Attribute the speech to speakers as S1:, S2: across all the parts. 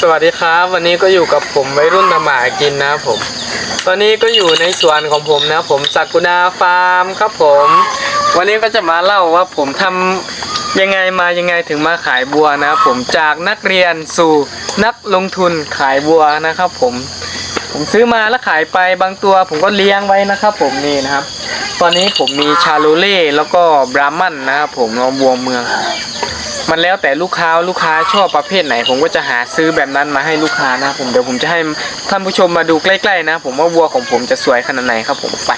S1: สวัสดีครับ วันนี้ก็อยู่กับผมวัยรุ่นทำมากินนะผม ตอนนี้ก็อยู่ในสวนของผมนะ ผมสักุณาฟาร์มครับผม วันนี้ก็จะมาเล่าว่าผมทำยังไงมายังไงถึงมาขายบัวนะผมจากนักเรียนสู่นักลงทุนขายบัวนะครับ ผม ผมซื้อมาแล้วขายไปบางตัว ผมก็เลี้ยงไว้นะครับ ผมนี่นะครับ ตอนนี้ผมมีชาโลเล่แล้วก็บราหมันนะครับผมเอาบัวเมือง มันแล้วแต่ลูกค้าลูกค้าชอบประเภทไหน ผมก็จะหาซื้อแบบนั้นมาให้ลูกค้านะผมเดี๋ยวผมจะให้ท่านผู้ชมมาดูใกล้ๆนะ ผมว่าวัวของผมจะสวยขนาดไหนครับผมไป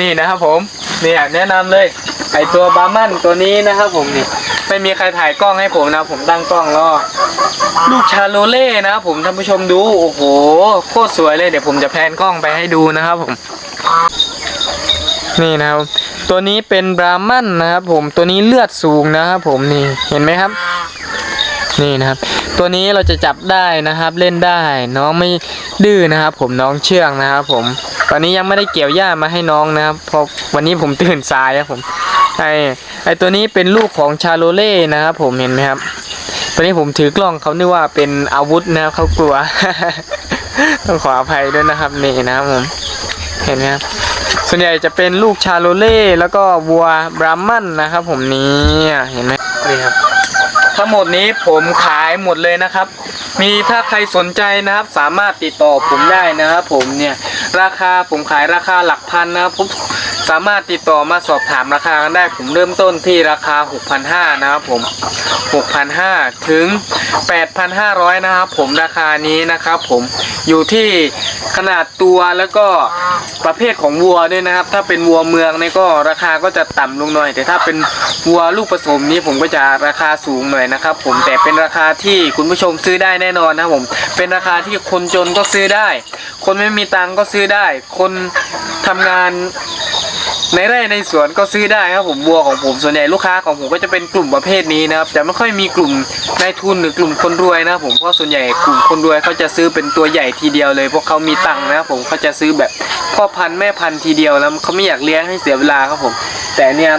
S1: นี่นะครับผมเนี่ยแนะนำเลยไอตัวบามันตัวนี้นะครับผมนี่ ไม่มีใครถ่ายกล้องให้ผมนะ ผมตั้งกล้องแล้วลูกชาโลเล่นะผมท่านผู้ชมดูโอ้โหโคตรสวยเลยเดี๋ยวผมจะแพนกล้องไปให้ดูนะครับผม นี่นะครับ ตัวนี้เป็นบราหมันนะครับผมตัวนี้เลือดสูงนะครับผมนี่เห็นไหมครับ นี่นะครับ ตัวนี้เราจะจับได้นะครับเล่นได้น้องไม่ดื้อนะครับ ผมน้องเชื่องนะครับผมตอนนี้ยังไม่ได้เกี่ยวหญ้ามาให้น้องนะครับเพราะวันนี้ผมตื่นสายครับผม ไอไอตัวนี้เป็นลูกของชาโลเล่นะครับผมเห็นไหมครับตัวนี้ผมถือกล้องเขานึกว่าเป็นอาวุธนะครับเขากลัว ต้องขออภัยด้วยนะครับนี่นะครับผมเห็นไหมครับส่วนใหญ่จะเป็นลูกชาโลเล่แล้วก็วัวบราหมันนะครับ ผมนี่เห็นไหมนี่ครับทั้งหมดนี้ผมขายหมดเลยนะครับ มีถ้าใครสนใจนะครับ สามารถติดต่อผมได้นะครับ ผมเนี่ยราคาผมขายราคาหลักพันนะครับผม สามารถติดต่อมาสอบถามราคากันได้ผมเริ่มต้นที่ราคา 6,500นะครับผม 6,500 ถึง 8,500 นะครับผมราคานี้นะครับผมอยู่ที่ขนาดตัวแล้วก็ประเภทของวัวด้วยนะครับ ถ้าเป็นวัวเมืองเนี่ยก็ราคาก็จะต่ำลงหน่อย แต่ถ้าเป็นวัวลูกผสมนี้ผมก็จะราคาสูงหน่อยนะครับ ผมแต่เป็นราคาที่คุณผู้ชมซื้อได้แน่นอนนะครับผม เป็นราคาที่คนจนก็ซื้อได้ คนไม่มีตังก็ซื้อได้ คนทำงาน ในไร่ในสวนก็ซื้อได้ครับผมวัวของผมส่วนใหญ่ลูกค้าของผมก็จะเป็นกลุ่มประเภทนี้นะครับจะไม่ค่อยมีกลุ่มนายทุนหรือกลุ่มคนรวยนะครับผมเพราะส่วนใหญ่กลุ่มคนรวยเขาจะซื้อเป็นตัวใหญ่ทีเดียวเลยเพราะเขามีตังค์นะครับผมเขาจะซื้อแบบพ่อพันธุ์แม่พันธุ์ทีเดียวแล้วเขาไม่อยากเลี้ยงให้เสียเวลาครับผม แต่เนี่ย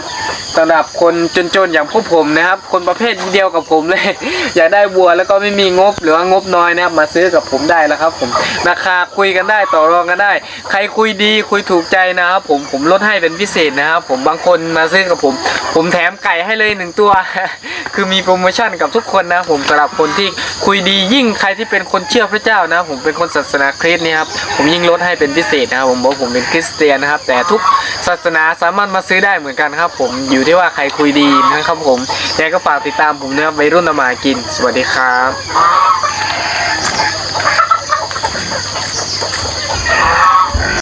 S1: สำหรับคนจนๆอย่างพวกผมนะครับ คนประเภทเดียวกับผมเลย อยากได้วัวแล้วก็ไม่มีงบหรือว่างบน้อยนะครับ มาซื้อกับผมได้แล้วครับ ผมราคาคุยกันได้ต่อรองกันได้ ใครคุยดีคุยถูกใจนะครับผมผมลดให้เป็นพิเศษนะครับ ผมบางคนมาซื้อกับผม ผมแถมไก่ให้เลยหนึ่งตัว คือมีโปรโมชั่นกับทุกคนนะผมสำหรับคนที่คุยดียิ่งใครที่เป็นคนเชื่อพระเจ้านะ ผมเป็นคนศาสนาคริสต์นี่ครับผมยิ่งลดให้เป็นพิเศษนะครับผมบอกผมเป็นคริสเตียนนะครับ แต่ทุกศาสนาสามารถมาซื้อได้เหมือนกันครับผมอยู่ที่ว่าใครคุยดีนะครับผมยังไงก็ฝากติดตามผมนะครับวัยรุ่นนำมาหากิน สวัสดีครับ